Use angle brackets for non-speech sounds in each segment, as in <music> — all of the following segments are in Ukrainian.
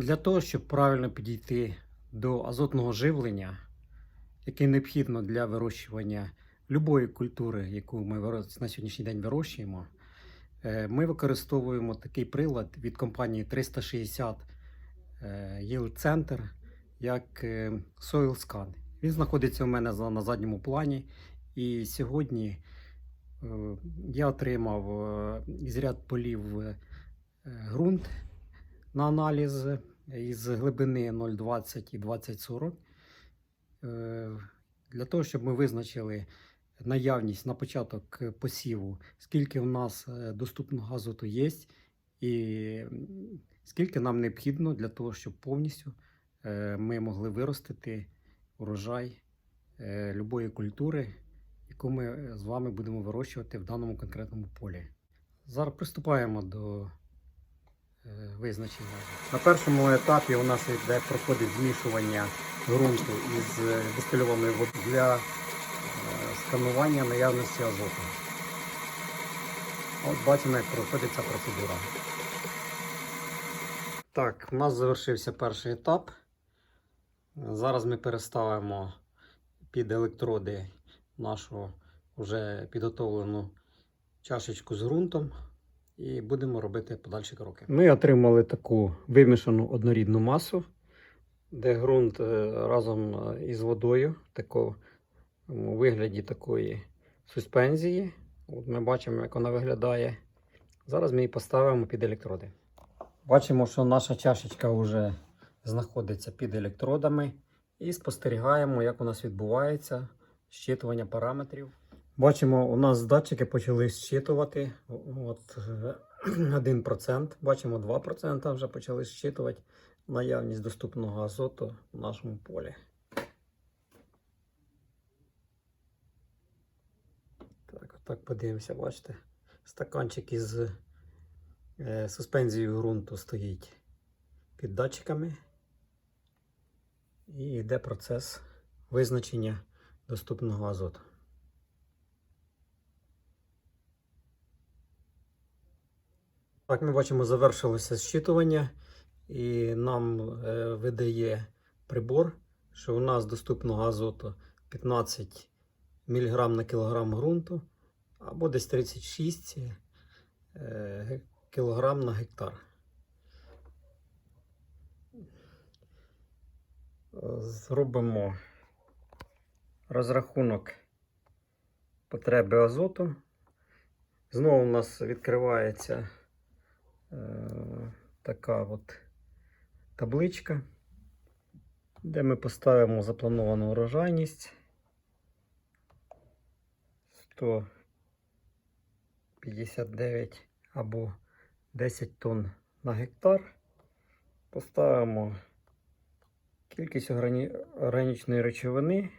Для того, щоб правильно підійти до азотного живлення, яке необхідно для вирощування будь-якої культури, яку ми на сьогоднішній день вирощуємо, е, ми використовуємо такий прилад від компанії 360 е, Yield Center, як е, Soil Scan. Він знаходиться у мене на задньому плані. І сьогодні я отримав із полів ґрунт на аналіз із глибини 0,20 і 2040. Е, Для того, щоб ми визначили наявність на початок посіву, скільки в нас е, доступного азоту є, і скільки нам необхідно для того, щоб повністю е, ми могли виростити урожай любої культури, яку ми з вами будемо вирощувати в даному конкретному полі. Зараз приступаємо до визначення. На першому етапі у нас йде проходить змішування ґрунту із е, дистильованою водою для е, сканування наявності азоту. От бачимо, як проходить ця процедура. Так, у нас завершився перший етап. Зараз ми переставимо під електроди нашу вже підготовлену чашечку з ґрунтом і будемо робити подальші кроки. Ми отримали таку вимішану однорідну масу, де ґрунт е, разом е, із водою в такому вигляді такої суспензії. От ми бачимо, як вона виглядає. Зараз ми її поставимо під електроди. Бачимо, що наша чашечка вже знаходиться під електродами. І спостерігаємо, як у нас відбувається щитування параметрів. Бачимо, у нас датчики почали щитувати. От е, <clears throat> 1%. Бачимо, 2% вже почали щитувати наявність доступного азоту в нашому полі. Так, отак подивимося, бачите. Стаканчик із е, суспензією ґрунту стоїть під датчиками. І йде процес визначення доступного азоту. Так, ми бачимо, завершилося зчитування, і нам е, видає прибор, що у нас доступного азоту 15 мг на кілограм ґрунту або десь 36 е, кг на гектар. Зробимо розрахунок потреби азоту. Знову у нас відкривається така от табличка, де ми поставимо заплановану урожайність 159 або 10 тонн на гектар. Поставимо кількість органі... органічної речовини.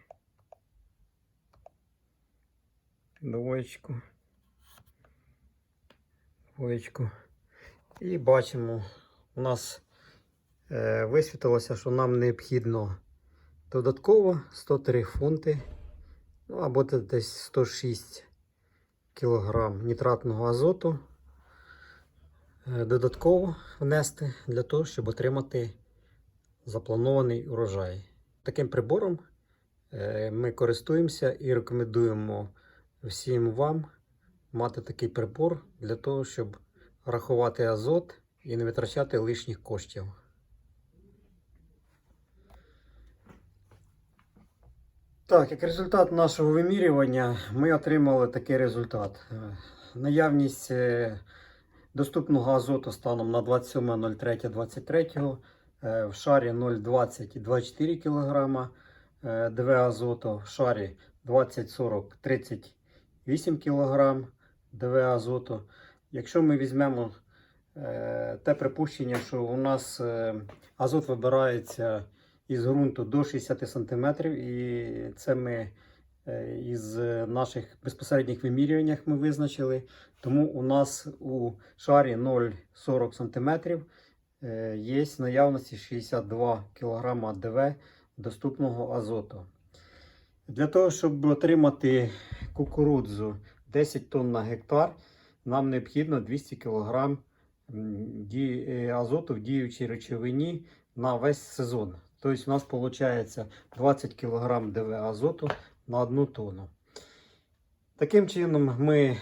Двоєчку. Двоєчку. І бачимо, у нас е, висвітилося, що нам необхідно додатково 103 фунти, ну або десь 106 кілограм нітратного азоту. е, Додатково внести для того, щоб отримати запланований урожай. Таким прибором е, ми користуємося і рекомендуємо всім вам мати такий прибор для того, щоб рахувати азот і не витрачати лишніх коштів. Так, як результат нашого вимірювання, ми отримали такий результат. Е, Наявність е, доступного азоту станом на 27.03.23 е, в шарі 0,20-24 кг, ДВ азоту в шарі 20-40 38 кг ДВ азоту. Якщо ми візьмемо е, те припущення, що у нас е, азот вибирається із ґрунту до 60 см, і це ми е, із наших безпосередніх вимірюваннях ми визначили. Тому у нас у шарі 0,40 см є наявності 62 кг ДВ доступного азоту. Для того, щоб отримати кукурудзу 10 тонн на гектар, нам необхідно 200 кг е, азоту в діючій речовині на весь сезон. Тобто, у нас виходить 20 кг ДВ азоту на одну тонну. Таким чином, ми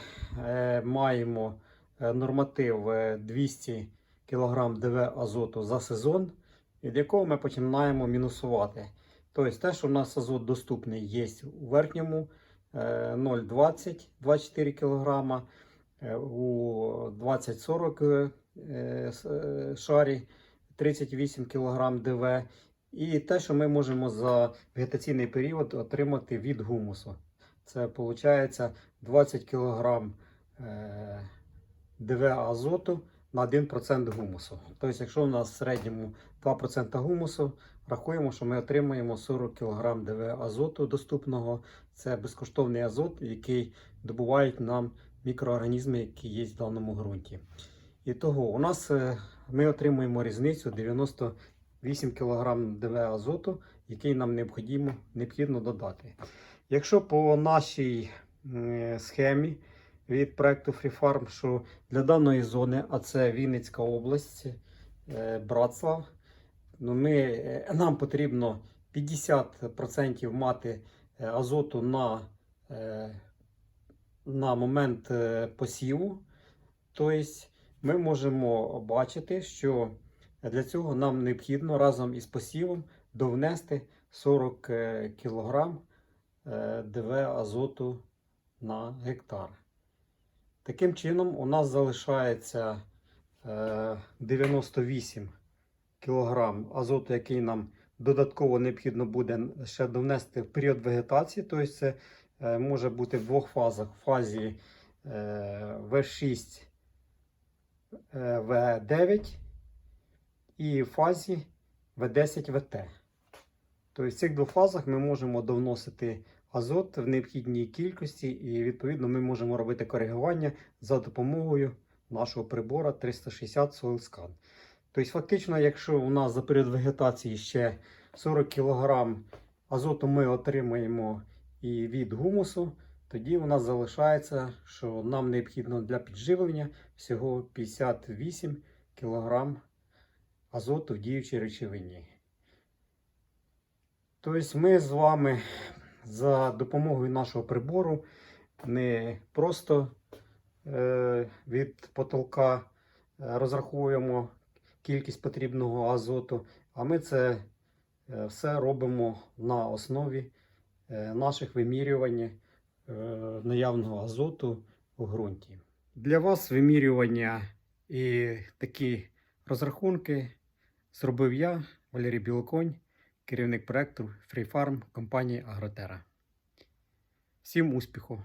е, маємо е, норматив е, 200 кг ДВ азоту за сезон, від якого ми починаємо мінусувати. Тобто, те, що в нас азот доступний, є у верхньому е, 0,20 24 кг, у 20-40 е, е, шарі 38 кг ДВ. І те, що ми можемо за вегетаційний період отримати від гумусу. Це виходить 20 кг е, ДВ азоту на 1% гумусу. Тобто, якщо у нас в середньому 2% гумусу, рахуємо, що ми отримаємо 40 кг ДВ азоту доступного. Це безкоштовний азот, який добувають нам мікроорганізми, які є в даному ґрунті. І того у нас е, ми отримуємо різницю 98 кг ДВ азоту, який нам необхідно, необхідно додати. Якщо по нашій схемі від проекту Free Farm, що для даної зони, а це Вінницька область, е, Братслав, ну ми, е, нам потрібно 50% мати азоту на, на момент е, посіву. Тобто ми можемо бачити, що для цього нам необхідно разом із посівом довнести 40 кг ДВ азоту на гектар. Таким чином, у нас залишається е, 98 кг азоту, який нам додатково необхідно буде ще довнести в період вегетації. Тобто це е, може бути в двох фазах: в фазі е, В6 е, В9 і в фазі В10 ВТ. Тобто в цих двох фазах ми можемо довносити азот в необхідній кількості, і відповідно ми можемо робити коригування за допомогою нашого прибора 360 Soil Scan. Тобто, фактично, якщо у нас за період вегетації ще 40 кг азоту ми отримаємо і від гумусу, тоді у нас залишається, що нам необхідно для підживлення всього 58 кг азоту в діючій речовині. Тобто ми з вами за допомогою нашого прибору не просто е, від потолка е, розраховуємо кількість потрібного азоту, а ми це е, все робимо на основі наших вимірювань е, наявного азоту у ґрунті. Для вас вимірювання і такі розрахунки зробив я, Валерій Білоконь, керівник проекту Free Farm компанії Агротера. Всім успіху!